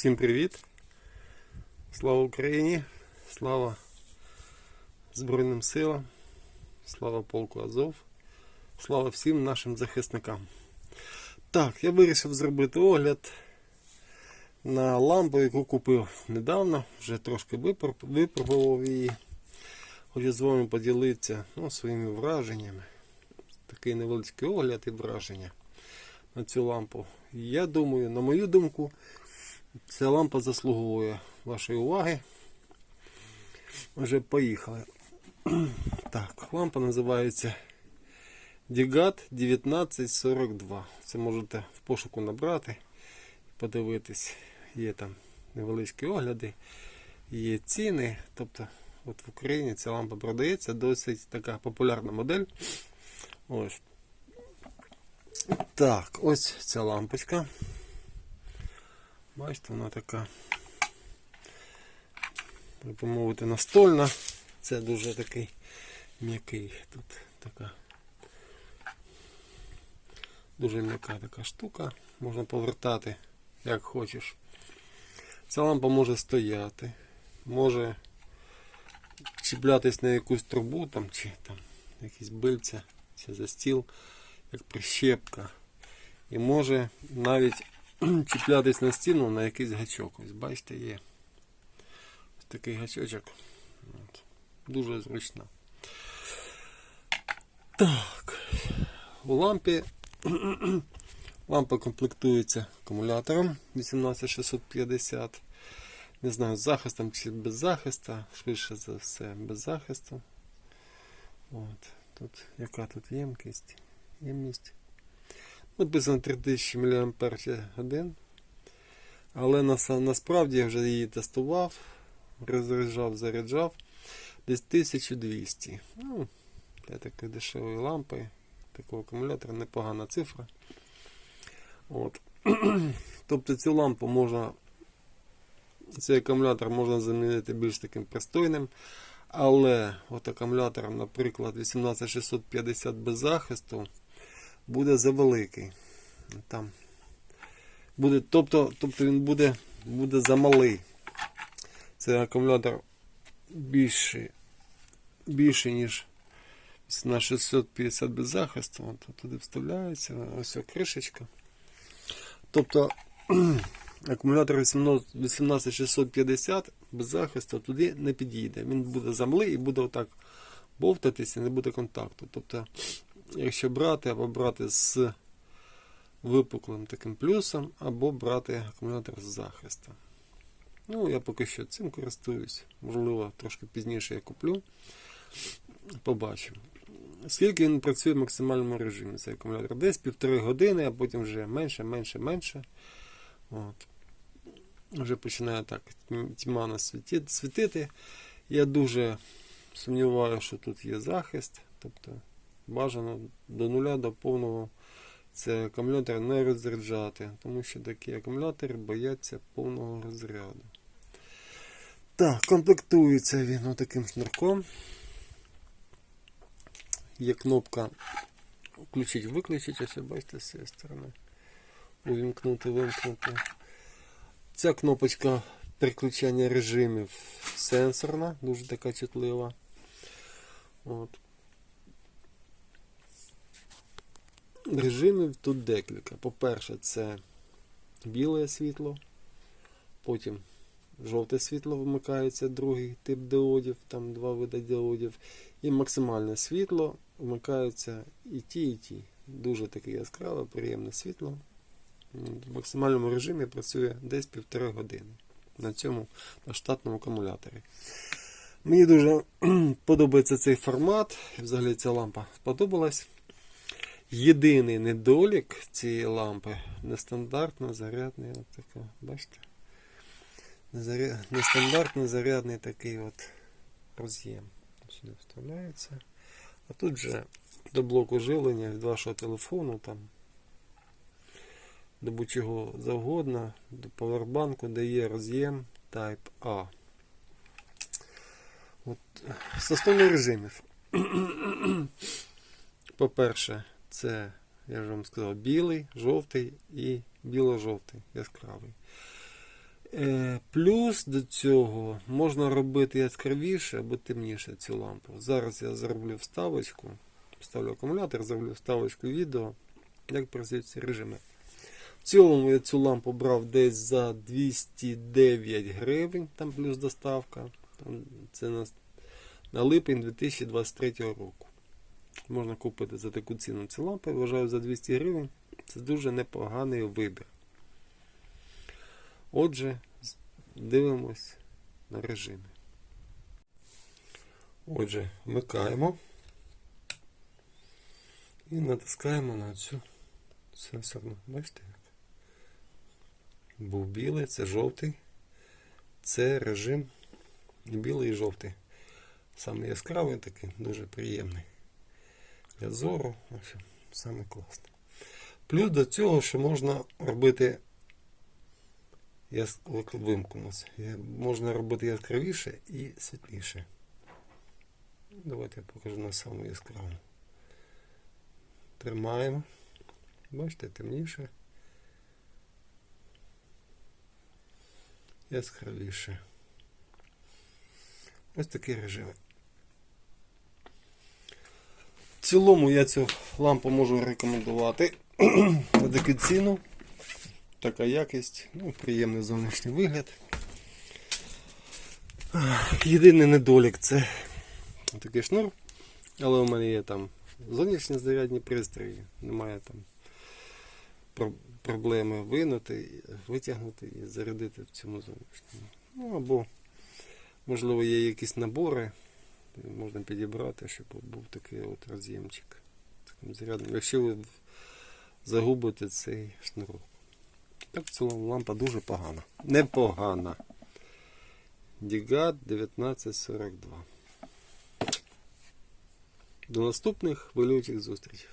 Всім привіт! Слава Україні! Слава Збройним силам! Слава полку Азов! Слава всім нашим захисникам! Так, я вирішив зробити огляд на лампу, яку купив недавно, вже трошки випробував її. Хочу з вами поділитися ну, своїми враженнями. Такий невеличкий огляд і враження на цю лампу. Я думаю, на мою думку, ця лампа заслуговує вашої уваги. Вже поїхали. Так, лампа називається Digat 1942. Це можете в пошуку набрати, подивитись. Є там невеличкі огляди, є ціни. Тобто, от в Україні ця лампа продається, досить така популярна модель. Ось. Так, ось ця лампочка. Бачите, вона така, так мовити, настольна. Це дуже такий м'який тут така. Дуже м'яка така штука. Можна повертати як хочеш. Ця лампа може стояти, може чіплятись на якусь трубу там, чи там якісь бильця, чи за стіл, як прищепка. І може навіть чіплятись на стіну на якийсь гачок. Ось бачите, є ось такий гачочок. От. Дуже зручно. Так. У лампі лампа комплектується акумулятором 18650. Не знаю, з захистом чи без захисту. Швидше за все, без захисту. От. Тут яка тут ємкість? Ємність. Написано 3000 мАч. Але на, насправді я вже її тестував, розряджав, заряджав. Десь 1200. Ну, для такої дешевої лампи, такого акумулятора непогана цифра. От. Тобто цю лампу можна, цей акумулятор можна замінити більш таким пристойним. Але от акумулятор, наприклад, 18650 без захисту буде завеликий. Там буде, тобто, тобто він буде, буде замалий. Цей акумулятор більший, більший ніж на 650 без захисту. От туди вставляється, ось кришечка. Тобто акумулятор 18650 без захисту туди не підійде. Він буде замлий і буде отак бовтатися, не буде контакту. Тобто, якщо брати, або брати з випуклим таким плюсом, або брати акумулятор з захистом. Ну, я поки що цим користуюсь. Можливо, трошки пізніше я куплю. Побачимо. Скільки він працює в максимальному режимі, цей акумулятор? Десь півтори години, а потім вже менше, менше, менше. От. Вже починає так тьма нас світи- світити. Я дуже сумніваюся, що тут є захист. Тобто бажано до нуля, до повного цей акумулятор не розряджати, тому що такі акумулятори бояться повного розряду. Так, комплектується він отаким шнурком. Є кнопка включить-виключить, ось бачите, з цієї сторони. Увімкнути, вимкнути. Ця кнопочка переключення режимів сенсорна, дуже така чутлива. От. Режимів тут декілька. По-перше, це біле світло, потім жовте світло вмикається, другий тип диодів, там два види діодів. І максимальне світло вмикаються і ті, і ті. Дуже таке яскраве, приємне світло. В максимальному режимі працює десь півтори години на цьому на штатному акумуляторі. Мені дуже подобається цей формат. Взагалі ця лампа сподобалась. Єдиний недолік цієї лампи нестандартно зарядний. От така, бачите? Нестандартно зарядний такий от роз'єм. Сюди вставляється. А тут же до блоку живлення від вашого телефону, там, до будь-чого завгодно, до повербанку, де є роз'єм Type A. От, з основних режимів. По-перше, це, я вже вам сказав, білий, жовтий і біло-жовтий, яскравий. Е, плюс до цього можна робити яскравіше або темніше цю лампу. Зараз я зроблю вставочку, вставлю акумулятор, зроблю вставочку відео, як працюють ці режими. В цілому я цю лампу брав десь за 209 гривень, там плюс доставка. Це на, на липень 2023 року. Можна купити за таку ціну ці лампи. Вважаю за 200 гривень. Це дуже непоганий вибір. Отже, дивимось на режими. Отже, вмикаємо і натискаємо на цю сенсорну. Бачите? Був білий, це жовтий. Це режим білий і жовтий. Саме яскравий такий, дуже приємний. Для зору, саме класне. Плюс до цього, що можна робити яс... вимкнувся. Я- Можна робити яскравіше і світліше. Давайте я покажу на саму яскраву. Тримаємо. Бачите, темніше. Яскравіше. Ось такі режими. В цілому я цю лампу можу рекомендувати таку ціну. Така якість, ну, приємний зовнішній вигляд. Єдиний недолік це такий шнур, але у мене є там зовнішні зарядні пристрої, немає там проблеми винути, витягнути і зарядити в цьому зовнішньому. Ну або, можливо, є якісь набори, можна підібрати, щоб був такий от роз'ємчик. Таким зарядним. Якщо ви загубите цей шнурок. Так в цілому лампа дуже погана. Непогана. Дігат 1942. До наступних хвилюючих зустрічей.